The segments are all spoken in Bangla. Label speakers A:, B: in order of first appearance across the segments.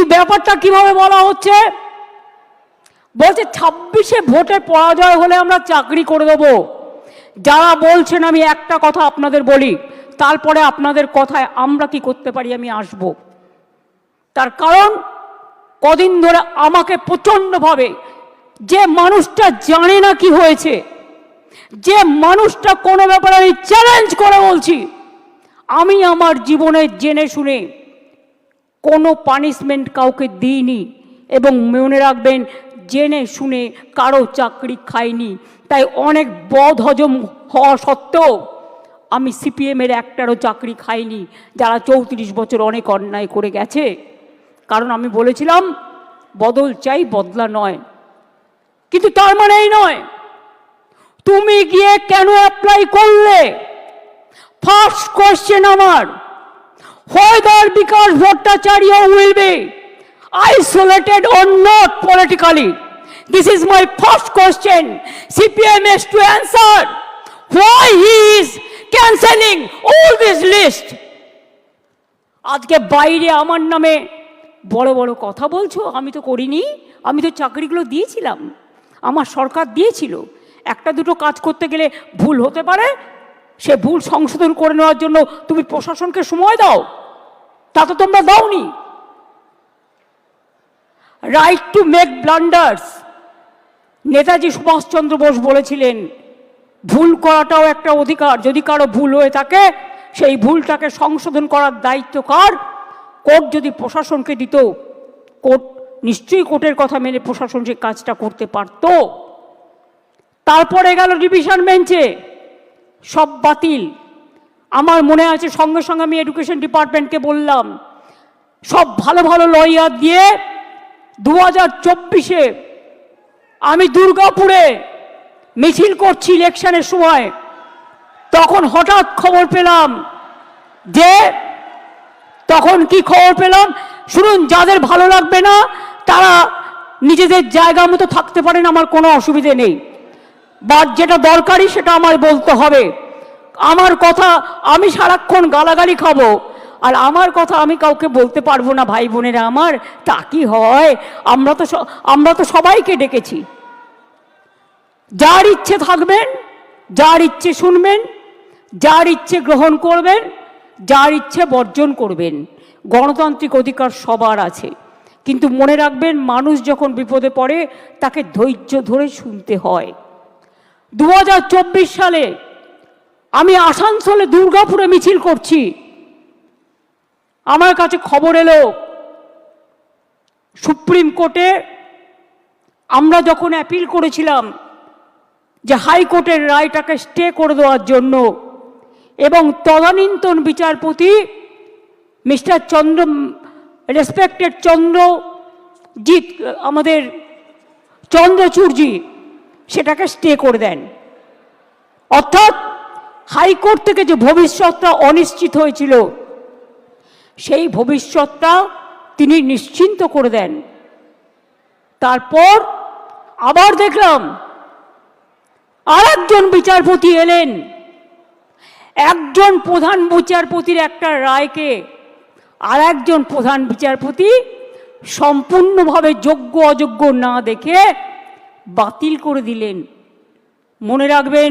A: কিন্তু ব্যাপারটা কীভাবে বলা হচ্ছে? বলছে, ছাব্বিশে ভোটে পরাজয় হলে আমরা চাকরি করে দেবো। যারা বলছেন, আমি একটা কথা আপনাদের বলি, তারপরে আপনাদের কথায় আমরা কি করতে পারি, আমি আসব। তার কারণ, কদিন ধরে আমাকে প্রচণ্ডভাবে, যে মানুষটা জানে না কি হয়েছে, যে মানুষটা কোনো ব্যাপারে আমি চ্যালেঞ্জ করে বলছি, আমি আমার জীবনে জেনে শুনে কোনো পানিশমেন্ট কাউকে দিইনি এবং মনে রাখবেন, জেনে শুনে কারও চাকরি খাইনি। তাই অনেক বদ হজম হওয়া সত্ত্বেও আমি সিপিএমের একটারও চাকরি খাইনি, যারা চৌত্রিশ বছর অনেক অন্যায় করে গেছে। কারণ আমি বলেছিলাম, বদল চাই, বদলা নয়। কিন্তু তার মানে এই নয়, তুমি গিয়ে কেন অ্যাপ্লাই করলে? ফার্স্ট কোয়েশ্চেন আমার। Whether because Bhattacharya will be isolated or not politically. This is my first question. CPM has to answer why he is cancelling all this list. আজকে বাইরে আমার নামে বড় বড় কথা বলছো আমি তো করিনি আমি তো চাকরিগুলো দিয়েছিলাম আমার সরকার দিয়েছিল একটা দুটো কাজ করতে গেলে ভুল হতে পারে সে ভুল সংশোধন করে নেওয়ার জন্য তুমি প্রশাসনকে সময় দাও তা তো তোমরা দাওনি। Right to make blunders Netaji Subhas Chandra Bose বলেছিলেন, ভুল করাটাও একটা অধিকার, যদি কারও ভুল হয়ে থাকে, সেই ভুলটাকে সংশোধন করার দায়িত্ব কার? কোর্ট যদি প্রশাসনকে দিত, কোর্ট নিশ্চয়ই কোর্টের কথা মেনে প্রশাসন সেই কাজটা করতে পারত। তারপরে গেল ডিভিশন বেঞ্চে। সব বাতিল। আমার মনে আছে সঙ্গে সঙ্গে আমি এডুকেশন ডিপার্টমেন্টকে বললাম, সব ভালো ভালো লয়ার দিয়ে দু হাজার চব্বিশে আমি দুর্গাপুরে মিছিল করছি ইলেকশনের সময়। তখন হঠাৎ খবর পেলাম যে, তখন কি খবর পেলাম? শুনুন, যাদের ভালো লাগবে না, তারা নিজেদের জায়গা মতো থাকতে পারেন, আমার কোনো অসুবিধে নেই। বা যেটা দরকারি সেটা আমার বলতে হবে। আমার কথা আমি সারাক্ষণ গালাগালি খাব। আর আমার কথা আমি কাউকে বলতে পারব না, ভাই বোনেরা আমার, তা কি হয়? আমরা তো আমরা তো সবাইকে ডেকেছি। যার ইচ্ছে থাকবেন, যার ইচ্ছে শুনবেন, যার ইচ্ছে গ্রহণ করবেন, যার ইচ্ছে বর্জন করবেন। গণতান্ত্রিক অধিকার সবার আছে। কিন্তু মনে রাখবেন, মানুষ যখন বিপদে পড়ে, তাকে ধৈর্য ধরে শুনতে হয়। দু হাজার চব্বিশ সালে আমি আসানসোলে দুর্গাপুরে মিছিল করছি। আমার কাছে খবর এলো, সুপ্রিম কোর্টে আমরা যখন অ্যাপিল করেছিলাম যে হাইকোর্টের রায়টাকে স্টে করে দেওয়ার জন্য এবং তদানীন্তন বিচারপতি মিস্টার চন্দ্র, রেসপেক্টেড চন্দ্রজিৎ আমাদের চন্দ্রচূড়জি সেটাকে স্টে করে দেন। অর্থাৎ হাইকোর্ট থেকে যে ভবিষ্যৎটা অনিশ্চিত হয়েছিল, সেই ভবিষ্যৎটা তিনি নিশ্চিন্ত করে দেন। তারপর আবার দেখলাম আর একজন বিচারপতি এলেন। একজন প্রধান বিচারপতির একটা রায়কে আর একজন প্রধান বিচারপতি সম্পূর্ণভাবে যোগ্য অযোগ্য না দেখে বাতিল করে দিলেন। মনে রাখবেন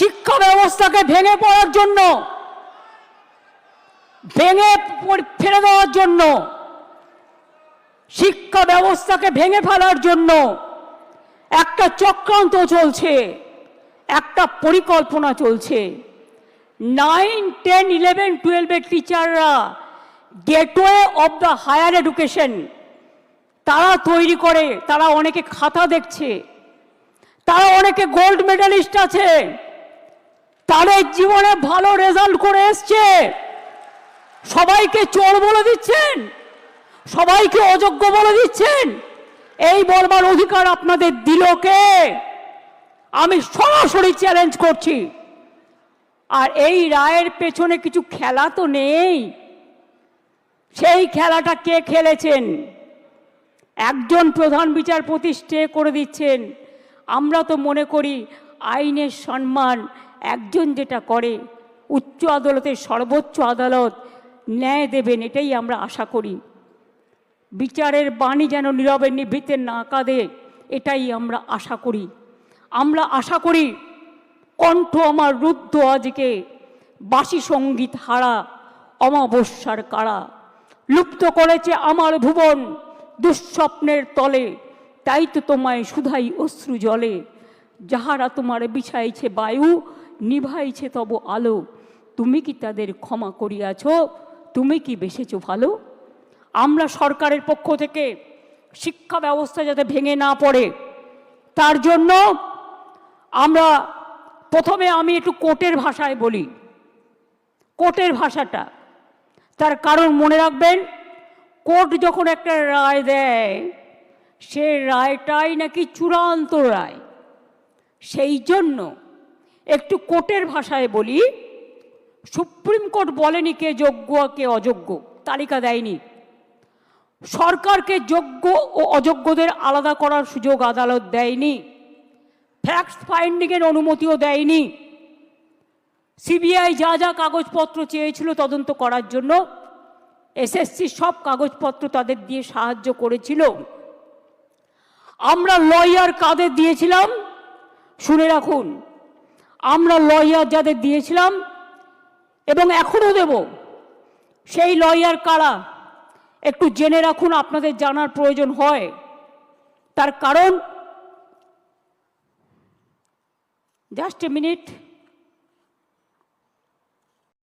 A: শিক্ষা ব্যবস্থাকে ভেঙে পড়ার জন্য, ভেঙে ফেলে দেওয়ার জন্য, শিক্ষা ব্যবস্থাকে ভেঙে ফেলার জন্য একটা চক্রান্ত চলছে, একটা পরিকল্পনা চলছে। নাইন টেন ইলেভেন টুয়েলভের টিচাররা gateway of the higher education তারা তৈরি করে, তারা অনেকে খাতা দেখছে, তারা অনেকে গোল্ড মেডালিস্ট আছে। তাদের জীবনে ভালো রেজাল্ট করে এসছে। সবাইকে চোর বলে দিচ্ছেন, সবাইকে অযোগ্য বলে দিচ্ছেন। এই বলবার অধিকার আপনাদের দিল কে? আমি সরাসরি চ্যালেঞ্জ করছি। আর এই রায়ের পেছনে কিছু খেলা তো নেই। সেই খেলাটা কে খেলেছেন? একজন প্রধান বিচারপতি স্টে করে দিচ্ছেন। আমরা তো মনে করি আইনের সম্মান একজন যেটা করে, উচ্চ আদালতের সর্বোচ্চ আদালত ন্যায় দেবেন, এটাই আমরা আশা করি। বিচারের বাণী যেন নীরবে নিভৃতে না কাঁদে, এটাই আমরা আশা করি। আমরা আশা করি কণ্ঠ আমার রুদ্ধ আজকে, বাসি সংগীত হারা অমাবস্যার কারা। লুপ্ত করেছে আমার ভুবন দুঃস্বপ্নের তলে, তাই তো তোমায় সুধাই অশ্রু জলে। যাহারা তোমার বিছাইছে বায়ু নিভাইছে তব আলো। তুমি কি তাদের ক্ষমা করিয়াছ? তুমি কি বেসেছ ভালো? আমরা সরকারের পক্ষ থেকে শিক্ষা ব্যবস্থা যাতে ভেঙে না পড়ে, তার জন্য আমরা প্রথমে আমি একটু কোর্টের ভাষায় বলি। কোর্টের ভাষাটা। তার কারণ মনে রাখবেন, কোর্ট যখন একটা রায় দেয়, সে রায়টাই নাকি চূড়ান্ত রায়। সেই জন্য একটু কোর্টের ভাষায় বলি, সুপ্রিম কোর্ট বলেনি কে যোগ্য কে অযোগ্য, তালিকা দেয়নি। সরকারকে যোগ্য ও অযোগ্যদের আলাদা করার সুযোগ আদালত দেয়নি। ফ্যাক্ট ফাইন্ডিংয়ের অনুমতিও দেয়নি। সিবিআই যা যা কাগজপত্র চেয়েছিল তদন্ত করার জন্য এসএসসি সব কাগজপত্র তাদের দিয়ে সাহায্য করেছিল। আমরা লয়ার কাদের দিয়েছিলাম? শুনে রাখুন আমরা লয়ার যাদের দিয়েছিলাম, এবং এখনও দেব। সেই লয়ার কারা? একটু জেনে রাখুন, আপনাদের জানার প্রয়োজন হয়। তার কারণ জাস্ট এ মিনিট